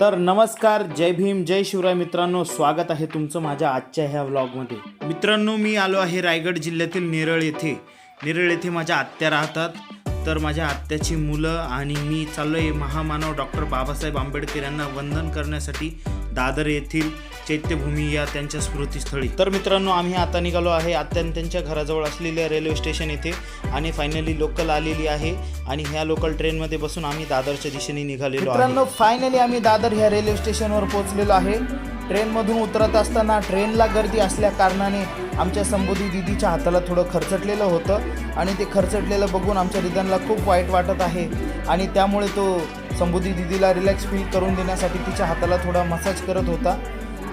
तर नमस्कार जय भीम जय शिवराय मित्रांनो स्वागत आहे तुमचं माझ्या आजच्या ह्या व्लॉगमध्ये मित्रांनो मी आलो आहे रायगड जिल्ह्यातील नेरळ येथे. नेरळ येथे माझ्या आत्या राहतात. तर माझ्या आत्याची मुलं आणि मी चाललो आहे महामानव डॉक्टर बाबासाहेब आंबेडकर यांना वंदन करण्यासाठी दादर येथील चैत्यभूमी या त्यांच्या स्मृतीस्थळी. तर मित्रांनो आम्ही आता निघालो आहे आत्या त्यांच्या घराजवळ असलेल्या रेल्वे स्टेशन येथे आणि फायनली लोकल आलेली आहे आणि ह्या लोकल ट्रेनमध्ये बसून आम्ही दादरच्या दिशेने निघालेलो मित्रांनो फायनली आम्ही दादर ह्या रेल्वे स्टेशनवर पोहोचलेलो आहे. ट्रेनमधून उतरत असताना ट्रेनला गर्दी असल्या कारणाने आमच्या संबोधी दिदीच्या हाताला थोडं खरचटलेलं होतं आणि ते खरचटलेलं बघून आमच्या रिदनला खूप वाईट वाटत आहे आणि त्यामुळे तो संबोधी दिदीला रिलॅक्स फील करून देण्यासाठी तिच्या हाताला थोडा मसाज करत होता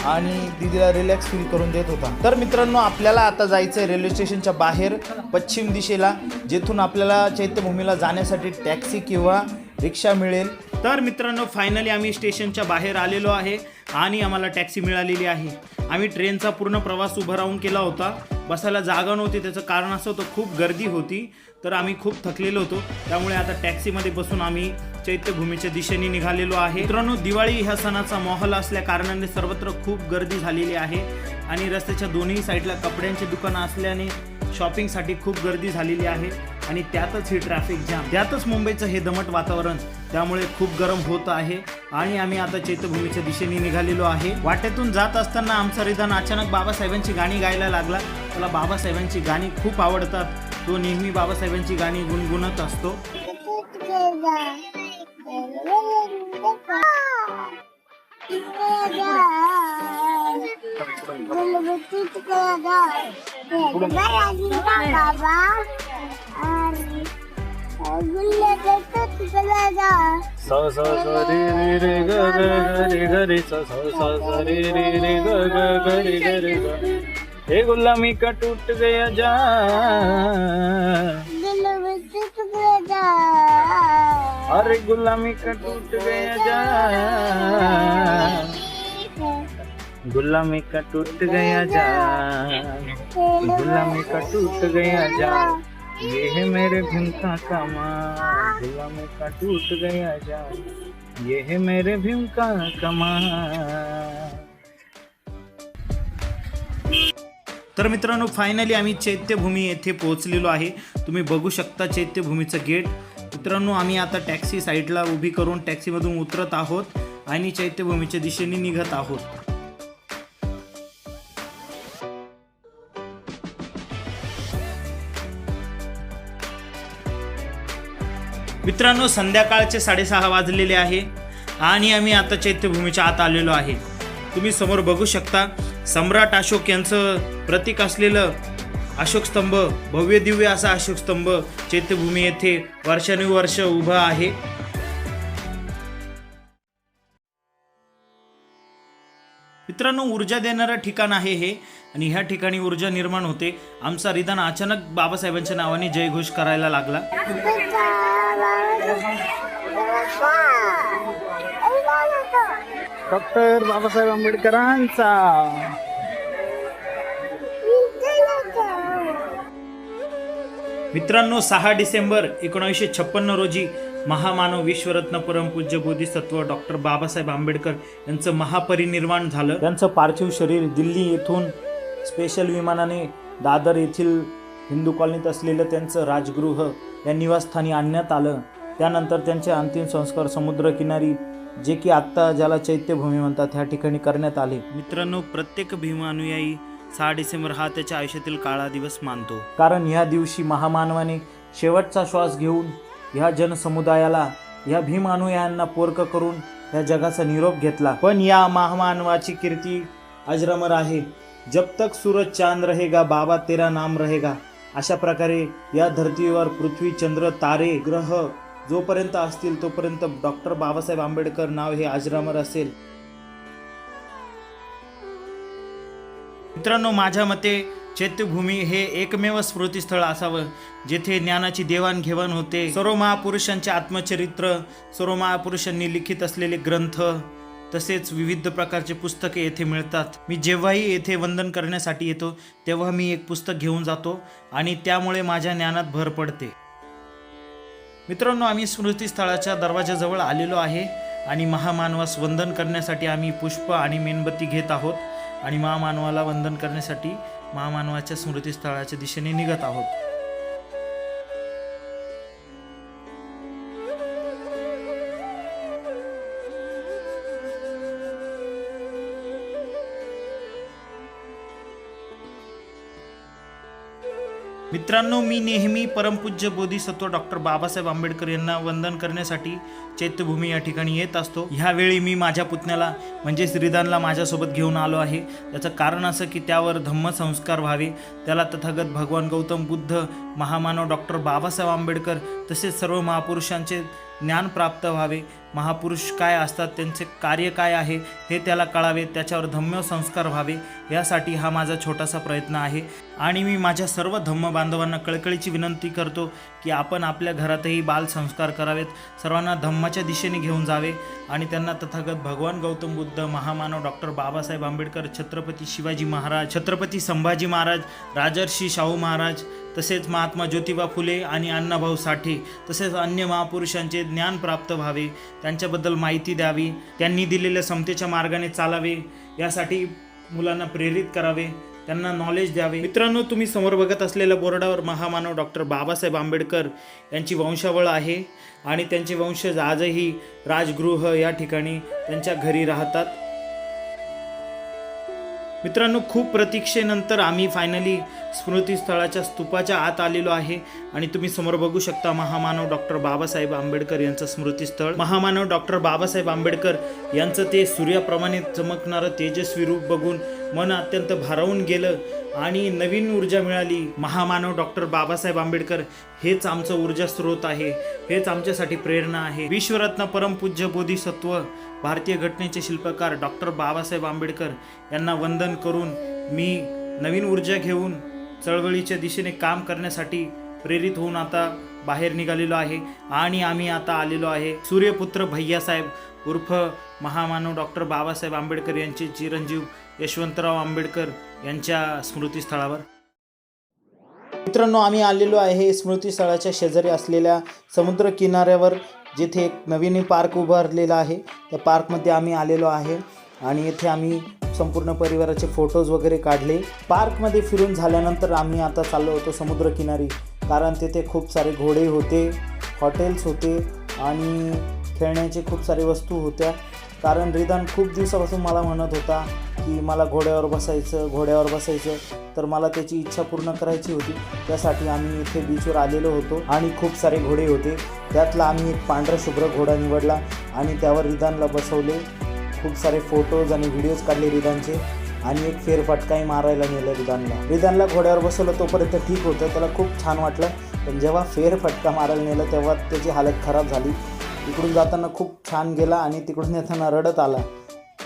आणि दिदीला रिलॅक्स फील करून देत होता. तर मित्रांनो आपल्याला आता जायचं आहे रेल्वे स्टेशनच्या बाहेर पश्चिम दिशेला जेथून आपल्याला चैत्यभूमीला जाण्यासाठी टॅक्सी किंवा रिक्षा मिळेल. तर मित्रांनो फायनली आम्ही स्टेशनच्या बाहेर आलेलो आहे आणि आम्हाला टॅक्सी मिळालेली आहे. आम्ही ट्रेनचा पूर्ण प्रवास उभा राहून केला होता. बसायला जागा नव्हती त्याचं कारण असं होतं खूप गर्दी होती तर आम्ही खूप थकलेलो होतो. त्यामुळे आता टॅक्सीमध्ये बसून आम्ही चैत्यभूमीच्या दिशेने निघालेलो आहे. मित्रांनो दिवाळी ह्या सणाचा माहोल असल्या कारणाने सर्वत्र खूप गर्दी झालेली आहे. आणि रस्त्याच्या दोन्ही साईडला कपड्यांची दुकानं असल्याने शॉपिंगसाठी खूप गर्दी झालेली आहे. आणि त्यातच ही ट्रॅफिक जाम त्यातच मुंबईचं हे दमट वातावरण त्यामुळे खूप गरम होत आहे. आणि आम्ही आता चैत्यभूमीच्या दिशेने निघालेलो आहे. वाटेतून जात असताना आमचा रिदान अचानक बाबासाहेबांची गाणी गायला लागला. त्याला बाबासाहेबांची गाणी खूप आवडतात. तो नेहमी बाबासाहेबांची गाणी गुणगुणत असतो. सा सा सा रे रे रे ग ग ग रे ग रे सा सा सा सा रे रे रे ग ग ग रे ग रे ग हे गुलामी का टूट गया जा. अरे गुलामी का टूट गया जा। गुलामी का टूट गया जा। गुलामी का टूट गया जा। ये है मेरे भीमका का माँ गुलामी का टूट गया जा। ये है मेरे भीम का कमाल। तर मित्रांनो फायनली आम्ही चैत्यभूमी येथे पोहोचलेलो आहे. तुम्ही बघू शकता चैत्यभूमीचं गेट. मित्रांनो आम्ही आता टॅक्सी साईडला उभी करून टॅक्सीमधून उतरत आहोत आणि चैत्यभूमीच्या दिशेने निघत आहोत. मित्रांनो संध्याकाळचे साडेसहा वाजलेले आहे आणि आम्ही आता चैत्यभूमीच्या आत आलेलो आहे. तुम्ही समोर बघू शकता सम्राट अशोक यांचं प्रतीक असलेलं अशोक स्तंभ भव्य दिव्य असा अशोक स्तंभ चैत्यभूमी येथे वर्षानुवर्ष उभा आहे. मित्रांनो ऊर्जा देणारं ठिकाण आहे हे आणि ह्या ठिकाणी ऊर्जा निर्माण होते. आमचा रिदान अचानक बाबासाहेबांच्या नावाने जयघोष करायला लागला. डॉक्टर बाबासाहेब आंबेडकरांचा. मित्रांनो सहा डिसेंबर एकोणीसशे छप्पन्न रोजी महामानव विश्वरत्न परमपूज्य बोधिसत्व डॉक्टर बाबासाहेब आंबेडकर यांचं महापरिनिर्वाण झालं. त्यांचं पार्थिव शरीर दिल्ली येथून स्पेशल विमानाने दादर येथील हिंदू कॉलनीत असलेलं त्यांचं राजगृह या निवासस्थानी आणण्यात आलं. त्यानंतर त्यांचे अंतिम संस्कार समुद्रकिनारी जे की आत्ता ज्याला चैत्यभूमी म्हणतात ह्या ठिकाणी करण्यात आले. मित्रांनो प्रत्येक भीमानुयायी सहा डिसेंबर हा त्याच्या आयुष्यातील काळा दिवस मानतो. कारण ह्या दिवशी महामानवाने शेवटचा श्वास घेऊन ह्या जनसमुदायाला ह्या भीम अनुयायांना पोरक करून ह्या जगाचा निरोप घेतला. पण या महामानवाची कीर्ती अजरामर आहे. जब तक सूरज चांद रहेगा बाबा तेरा नाम रहेगा. अशा प्रकारे या धर्तीवर पृथ्वी चंद्र तारे ग्रह जोपर्यंत असतील तोपर्यंत डॉक्टर बाबासाहेब आंबेडकर नाव हे अजरामर असेल. मित्रांनो माझ्या मते चैत्यभूमी हे एकमेव स्मृतीस्थळ असावं जेथे ज्ञानाची देवाणघेवाण होते. सर्व महापुरुषांचे आत्मचरित्र सर्व महापुरुषांनी लिखित असलेले ग्रंथ तसेच विविध प्रकारचे पुस्तके येथे मिळतात. मी जेव्हाही येथे वंदन करण्यासाठी येतो तेव्हा मी एक पुस्तक घेऊन जातो आणि त्यामुळे माझ्या ज्ञानात भर पडते. मित्रांनो आम्ही स्मृतीस्थळाच्या दरवाजाजवळ आलेलो आहे आणि महामानवास वंदन करण्यासाठी आम्ही पुष्प आणि मेणबत्ती घेत आहोत. आणि महामानवाला वंदन करण्यासाठी महामानवाच्या स्मृतीस्थळाच्या दिशेने निघत आहोत. मित्रांनो मी नेहमी परमपूज्य बोधिसत्व डॉक्टर बाबासाहेब आंबेडकर यांना वंदन करण्यासाठी चैत्यभूमी या ठिकाणी येत असतो. ह्यावेळी मी माझ्या पुतण्याला म्हणजे श्रीदानला माझ्यासोबत घेऊन आलो आहे. त्याचं कारण असं की त्यावर धम्मसंस्कार व्हावे. त्याला तथागत भगवान गौतम बुद्ध महामानव डॉक्टर बाबासाहेब आंबेडकर तसेच सर्व महापुरुषांचे ज्ञान प्राप्त व्हावे. महापुरुष काय असतात त्यांचे कार्य काय आहे हे त्याला कळावे त्याच्यावर धम्म संस्कार व्हावे यासाठी हा माझा छोटासा प्रयत्न आहे. आणि मी माझ्या सर्व धम्म बांधवांना कळकळीची विनंती करतो की आपण आपल्या घरातही बाल संस्कार करावेत. सर्वांना धम्माच्या दिशेने घेऊन जावे आणि त्यांना तथागत भगवान गौतम बुद्ध महामानव डॉक्टर बाबासाहेब आंबेडकर छत्रपती शिवाजी महाराज छत्रपती संभाजी महाराज राजर्षी शाहू महाराज तसेच महात्मा ज्योतिबा फुले आणि अण्णाभाऊ साठे तसेच अन्य महापुरुषांचे ज्ञान प्राप्त व्हावे त्यांच्याबद्दल माहिती द्यावी त्यांनी दिलेल्या समतेच्या मार्गाने चालावे यासाठी मुलांना प्रेरित करावे त्यांना नॉलेज द्यावे. मित्रांनो तुम्ही समोर बघत असलेल्या बोर्डावर महामानव डॉक्टर बाबासाहेब आंबेडकर यांची वंशावळ आहे आणि त्यांचे वंशज आजही राजगृह या ठिकाणी त्यांच्या घरी राहतात. मित्रांनो खूप प्रतीक्षेनंतर आम्ही फायनली स्मृतीस्थळाच्या स्तूपाच्या आत आलेलो आहे. आणि तुम्ही समोर बघू शकता महामानव डॉक्टर बाबासाहेब आंबेडकर यांचं स्मृतीस्थळ. महामानव डॉक्टर बाबासाहेब आंबेडकर यांचं ते सूर्याप्रमाणे चमकणारं तेजस्वी रूप बघून मन अत्यंत भारावून गेलं आणि नवीन ऊर्जा मिळाली. महामानव डॉक्टर बाबासाहेब आंबेडकर हेच आमचं ऊर्जा स्रोत आहे. हेच आमच्यासाठी प्रेरणा आहे. विश्वरत्न परमपूज्य बोधिसत्व भारतीय घटनेचे शिल्पकार डॉक्टर बाबासाहेब आंबेडकर यांना वंदन करून मी नवीन ऊर्जा घेऊन चळवळीच्या दिशेने काम करण्यासाठी प्रेरित होऊन आता बाहेर निघालेलो आहे आणि आम्ही आता आलेलो आहे सूर्यपुत्र भैयासाहेब उर्फ महामानव डॉक्टर बाबासाहेब आंबेडकर यांचे चिरंजीव यशवंतराव आंबेडकर यांच्या स्मृतीस्थळावर. मित्रांनो आम्ही आलेलो आहे स्मृतीस्थळाच्या शेजारी असलेल्या समुद्र किनाऱ्यावर जिथे एक नवीन पार्क उभारलेला आहे. त्या पार्कमध्ये आम्ही आलेलो आहे आणि येथे आम्ही संपूर्ण परिवाराचे फोटोज वगैरे काढले. पार्कमध्ये फिरून झाल्यानंतर आम्ही आता चाललो होतो समुद्रकिनारी कारण तेथे खूप सारे घोडे होते हॉटेल्स होते आणि खेळण्याचे खूप सारे वस्तू होत्या. कारण रिदान खूप दिवसापासून मला म्हणत होता की मला घोड्यावर बसायचं घोड्यावर बसायचं. तर मला त्याची इच्छा पूर्ण करायची होती. त्यासाठी आम्ही इथे बीचवर आलेलो होतो आणि खूप सारे घोडे होते. त्यातला आम्ही एक पांढरा शुभ्र घोडा निवडला आणि त्यावर रिदानला बसवले. खूप सारे फोटोज आणि व्हिडिओज काढले रिदानचे. आणि एक फेरफटकाही मारायला नेलं रिदानला. रिदानला घोड्यावर बसवलं तोपर्यंत ठीक होतं. त्याला खूप छान वाटलं. पण जेव्हा फेरफटका मारायला नेलं तेव्हा त्याची हालत खराब झाली. इकडून जाताना खूप छान गेला आणि तिकडून येताना रडत आला.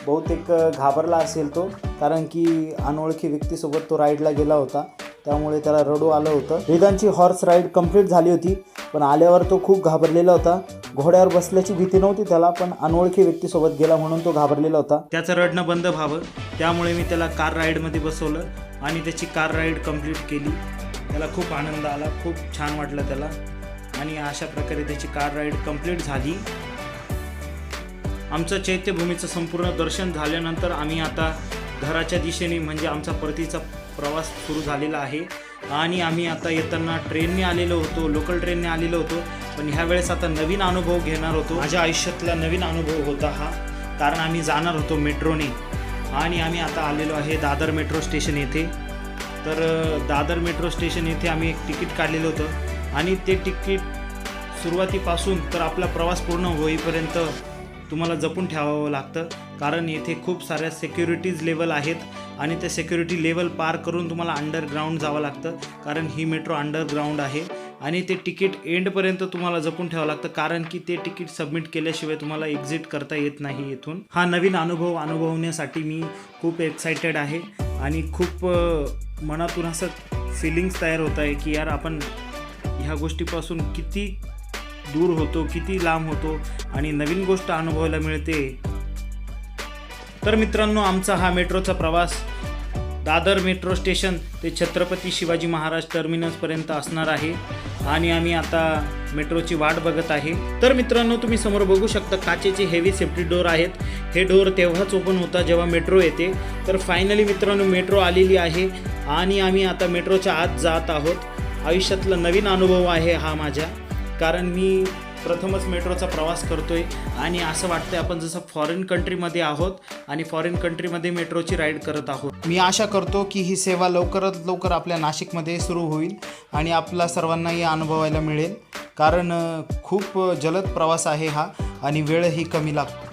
बहुतेक घाबरला असेल तो कारण की अनोळखी व्यक्तीसोबत तो राईडला गेला होता. त्यामुळे त्याला रडू आलं होतं. वेदांची हॉर्स राईड कंप्लीट झाली होती पण आल्यावर तो खूप घाबरलेला होता. घोड्यावर बसल्याची भीती नव्हती त्याला पण अनोळखी व्यक्तीसोबत गेला म्हणून तो घाबरलेला होता. त्याचं रडणं बंद व्हावं. त्यामुळे मी त्याला कार राईडमध्ये बसवलं आणि त्याची कार राईड कंप्लीट केली. त्याला खूप आनंद आला खूप छान वाटलं त्याला. आणि अशा प्रकारे त्याची कार राईड कंप्लीट झाली. आमचं चैत्यभूमीचं संपूर्ण दर्शन झाल्यानंतर आम्ही आता घराच्या दिशेने म्हणजे आमचा परतीचा प्रवास सुरू झालेला आहे. आणि आम्ही आता येताना ट्रेनने आलेलो होतो लोकल ट्रेनने आलेलो होतो. पण ह्या वेळेस आता नवीन अनुभव घेणार होतो. माझ्या आयुष्यातला नवीन अनुभव होता हा. कारण आम्ही जाणार होतो मेट्रोने. आणि आम्ही आता आलेलो आहे दादर मेट्रो स्टेशन येथे. तर दादर मेट्रो स्टेशन येथे आम्ही एक तिकीट काढलेलं होतं. आणि ते तिकीट सुरुवातीपासून तर आपला प्रवास पूर्ण होईपर्यंत तुम्हाला जपून ठेवावं लागतं. कारण येथे खूप साऱ्या सेक्युरिटीज लेवल आहेत आणि त्या सेक्युरिटी लेवल पार करून तुम्हाला अंडरग्राऊंड जावं लागतं. कारण ही मेट्रो अंडरग्राऊंड आहे आणि ते तिकीट एंडपर्यंत तुम्हाला जपून ठेवावं लागतं. कारण की ते तिकीट सबमिट केल्याशिवाय तुम्हाला एक्झिट करता येत नाही येथून. हा नवीन अनुभव अनुभवण्यासाठी मी खूप एक्सायटेड आहे आणि खूप मनातून असं फिलिंग्स तयार होत आहे की यार आपण ह्या गोष्टीपासून किती दूर होतो किती लांब होतो आणि नवीन गोष्ट अनुभवायला मिळते. तर मित्रांनो आमचा हा मेट्रोचा प्रवास दादर मेट्रो स्टेशन ते छत्रपती शिवाजी महाराज टर्मिनसपर्यंत असणार आहे आणि आम्ही आता मेट्रोची वाट बघत आहे. तर मित्रांनो तुम्ही समोर बघू शकता काचेचे हेवी सेफ्टी डोर आहेत. हे डोर तेव्हाच ओपन होता जेव्हा मेट्रो येते. तर फायनली मित्रांनो मेट्रो आलेली आहे आणि आम्ही आता मेट्रोच्या आत जात आहोत. आयुष्यातला नवीन अनुभव आहे हा माझ्या. कारण मी प्रथमच मेट्रोचा प्रवास करतो आहे आणि असं वाटतंय आपण जसं फॉरेन कंट्रीमध्ये आहोत आणि फॉरेन कंट्रीमध्ये मेट्रोची राईड करत आहोत. मी आशा करतो की ही सेवा लवकरात लवकर आपल्या नाशिकमध्ये सुरू होईल आणि आपला सर्वांनाही अनुभवायला मिळेल. कारण खूप जलद प्रवास आहे हा आणि वेळही कमी लागतो.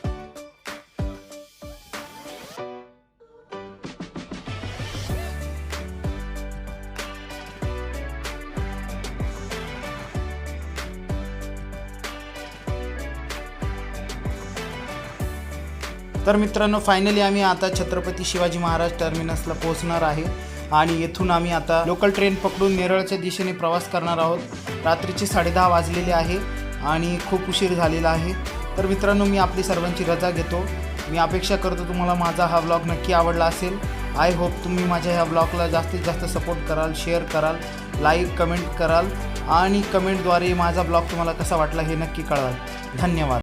तर मित्रांनो फायनली आम्ही आता छत्रपती शिवाजी महाराज टर्मिनसला पोहोचणार आहे. आणि येथून आम्ही आता लोकल ट्रेन पकडून नेरळच्या दिशेने प्रवास करणार आहोत. रात्रीची साडेदहा वाजलेली आहे आणि खूप उशीर झालेला आहे. तर मित्रांनो मी आपली सर्वांची रजा घेतो. मी अपेक्षा करतो तुम्हाला माझा हा व्लॉग नक्की आवडला असेल. आय होप तुम्ही माझ्या ह्या ब्लॉगला जास्तीत जास्त सपोर्ट कराल शेअर कराल लाईक कमेंट कराल. आणि कमेंटद्वारे माझा ब्लॉग तुम्हाला कसा वाटला हे नक्की कळवाल धन्यवाद.